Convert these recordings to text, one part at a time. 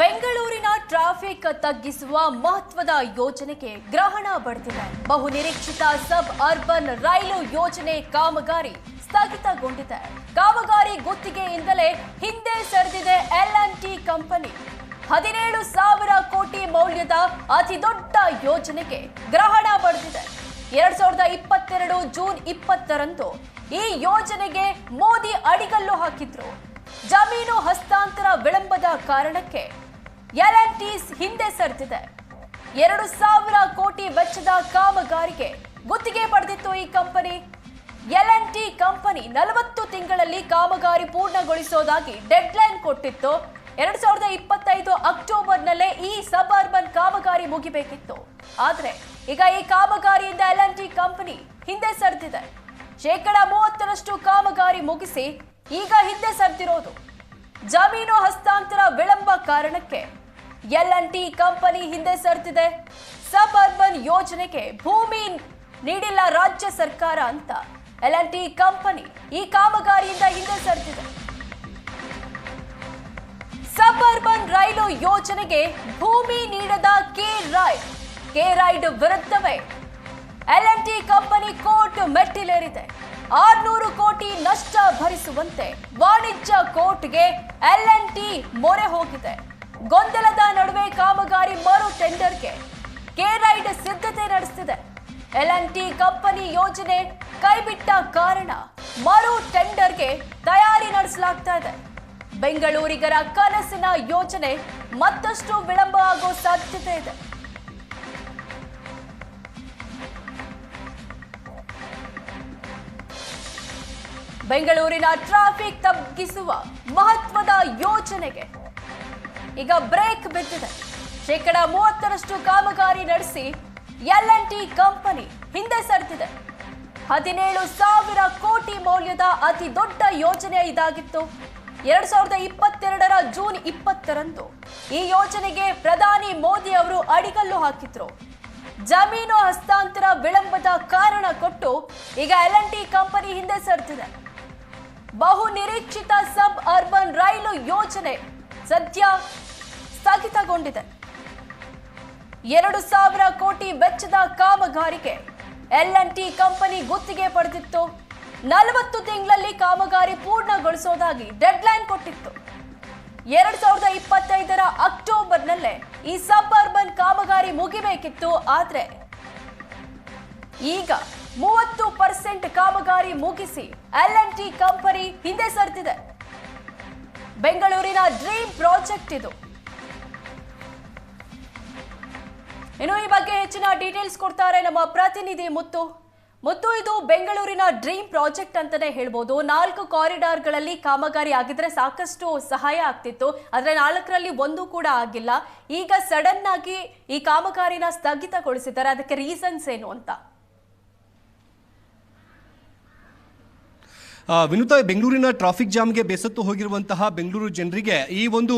ಬೆಂಗಳೂರಿನ ಟ್ರಾಫಿಕ್ ತಗ್ಗಿಸುವ ಮಹತ್ವದ ಯೋಜನೆಗೆ ಗ್ರಹಣ ಬಡ್ತಿದೆ. ಬಹು ನಿರೀಕ್ಷಿತ ಸಬ್ ಅರ್ಬನ್ ರೈಲು ಯೋಜನೆ ಕಾಮಗಾರಿ ಸ್ಥಗಿತಗೊಂಡಿದೆ. ಕಾಮಗಾರಿ ಗುತ್ತಿಗೆಯಿಂದಲೇ ಹಿಂದೆ ಸರಿದಿದೆ ಎಲ್ ಟಿ ಕಂಪನಿ. ಹದಿನೇಳು ಸಾವಿರ ಕೋಟಿ ಮೌಲ್ಯದ ಅತಿ ದೊಡ್ಡ ಯೋಜನೆಗೆ ಗ್ರಹಣ ಬಡ್ದಿದೆ ಎರಡ್ ಸಾವಿರದ ಇಪ್ಪತ್ತೆರಡು ಜೂನ್ ಇಪ್ಪತ್ತರಂದು ಈ ಯೋಜನೆಗೆ ಮೋದಿ ಅಡಿಗಲ್ಲು ಹಾಕಿದ್ರು. ಜಮೀನು ಹಸ್ತಾಂತರ ವಿಳಂಬದ ಕಾರಣಕ್ಕೆ ಎಲ್ ಹಿಂದೆ ಸರಿದಿದೆ. ಎರಡು ಸಾವಿರ ಕೋಟಿ ವೆಚ್ಚದ ಕಾಮಗಾರಿಗೆ ಗುತ್ತಿಗೆ ಪಡೆದಿತ್ತು ಈ ಕಂಪನಿ. ಎಲ್ ಕಂಪನಿ ನಲವತ್ತು ತಿಂಗಳಲ್ಲಿ ಕಾಮಗಾರಿ ಪೂರ್ಣಗೊಳಿಸೋದಾಗಿ ಡೆಡ್ಲೈನ್ ಕೊಟ್ಟಿತ್ತು. ಎರಡ್ ಸಾವಿರದ ಇಪ್ಪತ್ತೈದು ಅಕ್ಟೋಬರ್ನಲ್ಲೇ ಈ ಸಬ್ ಅರ್ಬನ್ ಕಾಮಗಾರಿ ಮುಗಿಬೇಕಿತ್ತು. ಆದ್ರೆ ಈಗ ಈ ಕಾಮಗಾರಿಯಿಂದ ಎಲ್ ಎನ್ ಟಿ ಕಂಪನಿ ಹಿಂದೆ ಸರಿದಿದೆ. ಶೇಕಡ ಮೂವತ್ತರಷ್ಟು ಕಾಮಗಾರಿ ಮುಗಿಸಿ ಈಗ ಹಿಂದೆ ಸರಿದಿರೋದು. ಜಮೀನು ಹಸ್ತಾಂತರ ವಿಳಂಬ ಕಾರಣಕ್ಕೆ ಎಲ್ ಎನ್ ಟಿ ಕಂಪನಿ ಹಿಂದೆ ಸರ್ತಿದೆ. ಸಬ್ ಅರ್ಬನ್ ಯೋಜನೆಗೆ ಭೂಮಿ ನೀಡಿಲ್ಲ ರಾಜ್ಯ ಸರ್ಕಾರ ಅಂತ ಎಲ್ ಎನ್ ಟಿ ಕಂಪನಿ ಈ ಕಾಮಗಾರಿಯಿಂದ ಹಿಂದೆ ಸರ್ತಿದೆ. ಸಬ್ ಅರ್ಬನ್ ರೈಲು ಯೋಜನೆಗೆ ಭೂಮಿ ನೀಡದ ಕೆ ರೈಡ್. ಕೆ ರೈಡ್ ವಿರುದ್ಧವೇ L N T company court ಮೆಟ್ಟಿಲೇರಿದೆ. ಆರ್ನೂರು ಕೋಟಿ ನಷ್ಟ ಭರಿಸುವಂತೆ ವಾಣಿಜ್ಯ ಕೋರ್ಟ್ಗೆ ಎಲ್ ಎನ್ ಟಿ ಮೊರೆ ಹೋಗಿದೆ. ಗೊಂದಲದ ನಡುವೆ ಕಾಮಗಾರಿ ಮರು ಟೆಂಡರ್ಗೆ ರೈಡ್ ಸಿದ್ಧತೆ ನಡೆಸಿದೆ ಎಲ್ ಎನ್ ಟಿ ಕಂಪನಿ ಯೋಜನೆ ಕೈಬಿಟ್ಟ ಕಾರಣ ಮರು ಟೆಂಡರ್ಗೆ ತಯಾರಿ ನಡೆಸಲಾಗ್ತಾ ಇದೆ. ಬೆಂಗಳೂರಿಗರ ಕನಸಿನ ಯೋಜನೆ ಮತ್ತಷ್ಟು ವಿಳಂಬ ಆಗೋ ಸಾಧ್ಯತೆ ಇದೆ. ಬೆಂಗಳೂರಿನ ಟ್ರಾಫಿಕ್ ತಗ್ಗಿಸುವ ಮಹತ್ವದ ಯೋಜನೆಗೆ ಈಗ ಬ್ರೇಕ್ ಬಿದ್ದಿದೆ. ಶೇಕಡ ಮೂವತ್ತರಷ್ಟು ಕಾಮಗಾರಿ ನಡೆಸಿ ಎಲ್ ಎನ್ ಟಿ ಕಂಪನಿ ಹಿಂದೆ ಸರಿದಿದೆ. ಹದಿನೇಳು ಸಾವಿರ ಕೋಟಿ ಮೌಲ್ಯದ ಅತಿ ದೊಡ್ಡ ಯೋಜನೆ ಇದಾಗಿತ್ತು. ಎರಡ್ ಸಾವಿರದ ಇಪ್ಪತ್ತೆರಡರ ಜೂನ್ ಇಪ್ಪತ್ತರಂದು ಈ ಯೋಜನೆಗೆ ಪ್ರಧಾನಿ ಮೋದಿ ಅವರು ಅಡಿಗಲ್ಲು ಹಾಕಿದ್ರು. ಜಮೀನು ಹಸ್ತಾಂತರ ವಿಳಂಬದ ಕಾರಣ ಕೊಟ್ಟು ಈಗ ಎಲ್ ಎನ್ ಟಿ ಕಂಪನಿ ಹಿಂದೆ ಸರಿದಿದೆ. ಬಹು ನಿರೀಕ್ಷಿತ ಸಬ್ ಅರ್ಬನ್ ರೈಲು ಯೋಜನೆ ಸದ್ಯ ಸ್ಥಗಿತಗೊಂಡಿದೆ. ಎರಡು ಸಾವಿರ ಕೋಟಿ ವೆಚ್ಚದ ಕಾಮಗಾರಿಗೆ ಎಲ್ ಎನ್ ಟಿ ಕಂಪನಿ ಗುತ್ತಿಗೆ ಪಡೆದಿತ್ತು. ನಲವತ್ತು ತಿಂಗಳಲ್ಲಿ ಕಾಮಗಾರಿ ಪೂರ್ಣಗೊಳಿಸೋದಾಗಿ ಡೆಡ್ಲೈನ್ ಕೊಟ್ಟಿತ್ತು. ಎರಡ್ ಸಾವಿರದ ಇಪ್ಪತ್ತೈದರ ಅಕ್ಟೋಬರ್ನಲ್ಲೇ ಈ ಸಬ್ ಅರ್ಬನ್ ಕಾಮಗಾರಿ ಮುಗಿಬೇಕಿತ್ತು ಆದ್ರೆ ಈಗ ಮೂವತ್ತು ಪರ್ಸೆಂಟ್ ಕಾಮಗಾರಿ ಮುಗಿಸಿ ಎಲ್ ಎನ್ ಟಿ ಕಂಪನಿ ಹಿಂದೆ ಸರಿದಿದೆ. ಬೆಂಗಳೂರಿನ ಡ್ರೀಮ್ ಪ್ರಾಜೆಕ್ಟ್ ಇದು. ಇನ್ನು ಈ ಬಗ್ಗೆ ಹೆಚ್ಚಿನ ಡೀಟೇಲ್ಸ್ ಕೊಡ್ತಾರೆ ನಮ್ಮ ಪ್ರತಿನಿಧಿ ಮುತ್ತು. ಮುತ್ತು, ಇದು ಬೆಂಗಳೂರಿನ ಡ್ರೀಮ್ ಪ್ರಾಜೆಕ್ಟ್ ಅಂತಾನೆ ಹೇಳ್ಬೋದು. ನಾಲ್ಕು ಕಾರಿಡಾರ್ಗಳಲ್ಲಿ ಕಾಮಗಾರಿ ಆಗಿದ್ರೆ ಸಾಕಷ್ಟು ಸಹಾಯ ಆಗ್ತಿತ್ತು. ಆದರೆ ನಾಲ್ಕರಲ್ಲಿ ಒಂದು ಕೂಡ ಆಗಿಲ್ಲ. ಈಗ ಸಡನ್ ಆಗಿ ಈ ಕಾಮಗಾರಿನ ಸ್ಥಗಿತಗೊಳಿಸಿದ್ದಾರೆ. ಅದಕ್ಕೆ ರೀಸನ್ಸ್ ಏನು ಅಂತ? ವಿನುತಾ ಬೆಂಗಳೂರಿನ ಟ್ರಾಫಿಕ್ ಜಾಮ್ಗೆ ಬೇಸತ್ತು ಹೋಗಿರುವಂತಹ ಬೆಂಗಳೂರು ಜನರಿಗೆ ಈ ಒಂದು,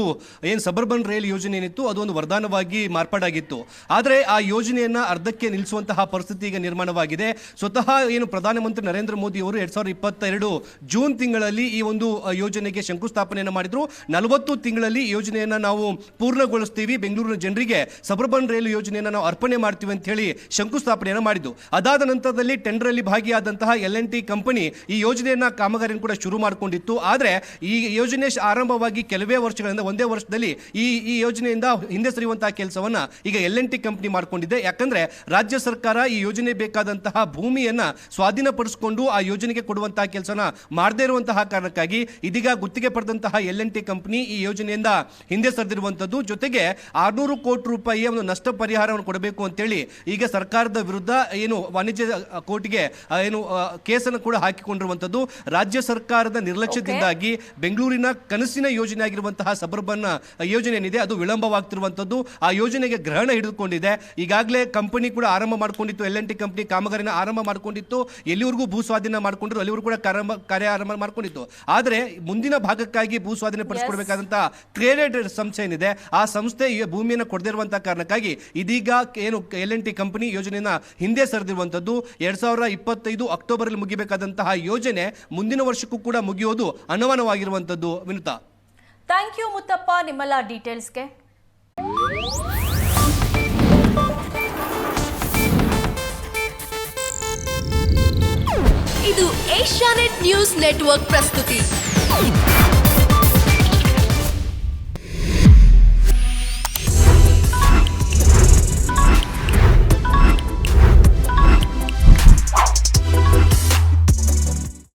ಏನು ಸಬರ್ಬನ್ ರೈಲ್ ಯೋಜನೆ ಏನಿತ್ತು ಒಂದು ವರದಾನವಾಗಿ ಮಾರ್ಪಾಡಾಗಿತ್ತು. ಆದರೆ ಆ ಯೋಜನೆಯನ್ನು ಅರ್ಧಕ್ಕೆ ನಿಲ್ಲಿಸುವಂತಹ ಪರಿಸ್ಥಿತಿ ಈಗ ನಿರ್ಮಾಣವಾಗಿದೆ. ಸ್ವತಃ ಏನು ಪ್ರಧಾನಮಂತ್ರಿ ನರೇಂದ್ರ ಮೋದಿ ಅವರು ಎರಡ್ ಸಾವಿರದ ಇಪ್ಪತ್ತೆರಡು ಜೂನ್ ತಿಂಗಳಲ್ಲಿ ಈ ಒಂದು ಯೋಜನೆಗೆ ಶಂಕುಸ್ಥಾಪನೆಯನ್ನು ಮಾಡಿದ್ರು. ನಲವತ್ತು ತಿಂಗಳಲ್ಲಿ ಯೋಜನೆಯನ್ನ ನಾವು ಪೂರ್ಣಗೊಳಿಸ್ತೀವಿ. ಬೆಂಗಳೂರಿನ ಜನರಿಗೆ ಸಬರ್ಬನ್ ರೈಲು ಯೋಜನೆಯನ್ನು ನಾವು ಅರ್ಪಣೆ ಮಾಡ್ತೀವಿ ಅಂತ ಹೇಳಿ ಶಂಕುಸ್ಥಾಪನೆಯನ್ನು ಮಾಡಿದ್ದು. ಅದಾದ ನಂತರದಲ್ಲಿ ಟೆಂಡರ್ ಅಲ್ಲಿ ಭಾಗಿಯಾದಂತಹ ಎಲ್ ಎನ್ ಟಿ ಕಂಪನಿ ಈ ಯೋಜನೆಯನ್ನ ಕಾಮಗಾರಿಯನ್ನು ಕೂಡ ಶುರು ಮಾಡಿಕೊಂಡಿತ್ತು. ಆದರೆ ಈ ಯೋಜನೆ ಆರಂಭವಾಗಿ ಕೆಲವೇ ವರ್ಷಗಳಿಂದ, ಒಂದೇ ವರ್ಷದಲ್ಲಿ ಈ ಈ ಯೋಜನೆಯಿಂದ ಹಿಂದೆ ಸರಿಯುವಂತಹ ಕೆಲಸವನ್ನು ಈಗ ಎಲ್ ಎನ್ ಟಿ ಕಂಪ್ನಿ ಮಾಡಿಕೊಂಡಿದೆ. ಯಾಕಂದ್ರೆ ರಾಜ್ಯ ಸರ್ಕಾರ ಈ ಯೋಜನೆ ಬೇಕಾದಂತಹ ಭೂಮಿಯನ್ನು ಸ್ವಾಧೀನಪಡಿಸಿಕೊಂಡು ಆ ಯೋಜನೆಗೆ ಕೊಡುವಂತಹ ಕೆಲಸನ ಮಾಡದೇ ಇರುವಂತಹ ಕಾರಣಕ್ಕಾಗಿ ಇದೀಗ ಗುತ್ತಿಗೆ ಪಡೆದಂತಹ ಎಲ್ ಎನ್ ಟಿ ಕಂಪ್ನಿ ಈ ಯೋಜನೆಯಿಂದ ಹಿಂದೆ ಸರಿದಿರುವಂಥದ್ದು. ಜೊತೆಗೆ ಆರ್ನೂರು ಕೋಟಿ ರೂಪಾಯಿಯ ಒಂದು ನಷ್ಟ ಪರಿಹಾರವನ್ನು ಕೊಡಬೇಕು ಅಂತೇಳಿ ಈಗ ಸರ್ಕಾರದ ವಿರುದ್ಧ ಏನು ವಾಣಿಜ್ಯ ಕೋರ್ಟ್ಗೆ ಏನು ಕೇಸನ್ನು ಕೂಡ ಹಾಕಿಕೊಂಡಿರುವಂತದ್ದು ರಾಜ್ಯ ಸರ್ಕಾರದ ನಿರ್ಲಕ್ಷ್ಯದಿಂದಾಗಿ ಬೆಂಗಳೂರಿನ ಕನಸಿನ ಯೋಜನೆ ಆಗಿರುವಂತಹ ಸಬರ್ಬನ್ ಯೋಜನೆ ಏನಿದೆ ಅದು ವಿಳಂಬವಾಗ್ತಿರುವಂಥದ್ದು. ಆ ಯೋಜನೆಗೆ ಗ್ರಹಣ ಹಿಡಿದುಕೊಂಡಿದೆ. ಈಗಾಗಲೇ ಕಂಪನಿ ಕೂಡ ಆರಂಭ ಮಾಡ್ಕೊಂಡಿತ್ತು. ಎಲ್ ಎನ್ ಟಿ ಕಂಪನಿ ಕಾಮಗಾರಿನ ಆರಂಭ ಮಾಡಿಕೊಂಡಿತ್ತು. ಎಲ್ಲಿವರೆಗೂ ಭೂ ಸ್ವಾಧೀನ ಮಾಡಿಕೊಂಡ್ರು ಅಲ್ಲಿವರೆಗೂ ಕೂಡ ಕಾರ್ಯ ಕಾರ್ಯ ಆರಂಭ ಮಾಡಿಕೊಂಡಿತ್ತು. ಆದರೆ ಮುಂದಿನ ಭಾಗಕ್ಕಾಗಿ ಭೂ ಸ್ವಾಧೀನ ಪಡಿಸ್ಕೊಡ್ಬೇಕಾದಂತಹ ಕ್ರಿಯೇಟೆಡ್ ಸಂಸ್ಥೆ ಏನಿದೆ ಆ ಸಂಸ್ಥೆ ಈ ಭೂಮಿಯನ್ನು ಕೊಡದಿರುವಂತಹ ಕಾರಣಕ್ಕಾಗಿ ಇದೀಗ ಏನು ಎಲ್ ಎನ್ ಟಿ ಕಂಪನಿ ಯೋಜನೆಯನ್ನ ಹಿಂದೆ ಸರಿದಿರುವಂಥದ್ದು. ಎರಡ್ ಸಾವಿರದ ಇಪ್ಪತ್ತೈದು ಅಕ್ಟೋಬರ್ ಅಲ್ಲಿ ಮುಗಿಬೇಕಾದಂತಹ ಯೋಜನೆ ಮುಂದಿನ ವರ್ಷಕ್ಕೂ ಕೂಡ ಮುಗಿಯೋದು ಅನುಮಾನವಾಗಿರುವಂತದ್ದು ವಿನುತಾ. Thank you Muttappa. ನಿಮ್ಮೆಲ್ಲ ಡೀಟೇಲ್ಸ್ಗೆ. ಇದು ಏಷ್ಯಾನೆಟ್ ನ್ಯೂಸ್ ನೆಟ್ವರ್ಕ್ ಪ್ರಸ್ತುತಿ.